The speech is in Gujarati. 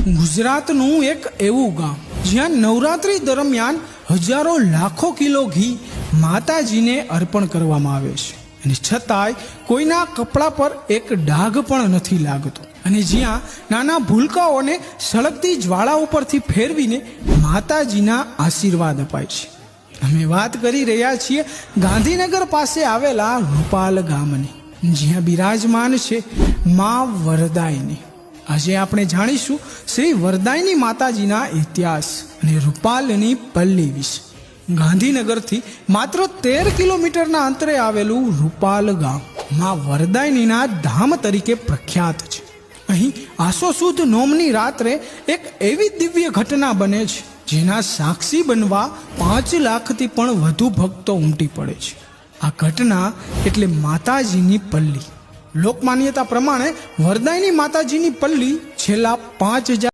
ગુજરાતનું એક એવું ગામ, જ્યાં નવરાત્રી દરમિયાન હજારો લાખો કિલો ઘી માતાજીને અર્પણ કરવામાં આવે છે. અને છતાંય કોઈના કપડા પર એક ડાઘ પણ નથી લાગતો. અને જ્યાં નાના ભૂલકાઓને સળગતી જ્વાળા ઉપરથી ફેરવીને માતાજીના આશીર્વાદ અપાય છે. અમે વાત કરી રહ્યા છીએ ગાંધીનગર પાસે આવેલા રૂપાલ ગામની, જ્યાં બિરાજમાન છે મા વરદાયની. આજે આપણે જાણીશું શ્રી વરદાયની માતાજીના ઇતિહાસ અને રૂપાલની પલ્લી વિશે. ગાંધીનગરથી માત્ર તેર કિલોમીટરના અંતરે આવેલું રૂપાલ ગામમાં વરદાયનીના ધામ તરીકે પ્રખ્યાત છે. અહીં આસો સુદ નોમની રાત્રે એક એવી દિવ્ય ઘટના બને છે, જેના સાક્ષી બનવા પાંચ લાખથી પણ વધુ ભક્તો ઉમટી પડે છે. આ ઘટના એટલે માતાજીની પલ્લી. લોકમાન્યતા પ્રમાણે વરદાયની માતાજીની પલ્લી છેલ્લા પાંચ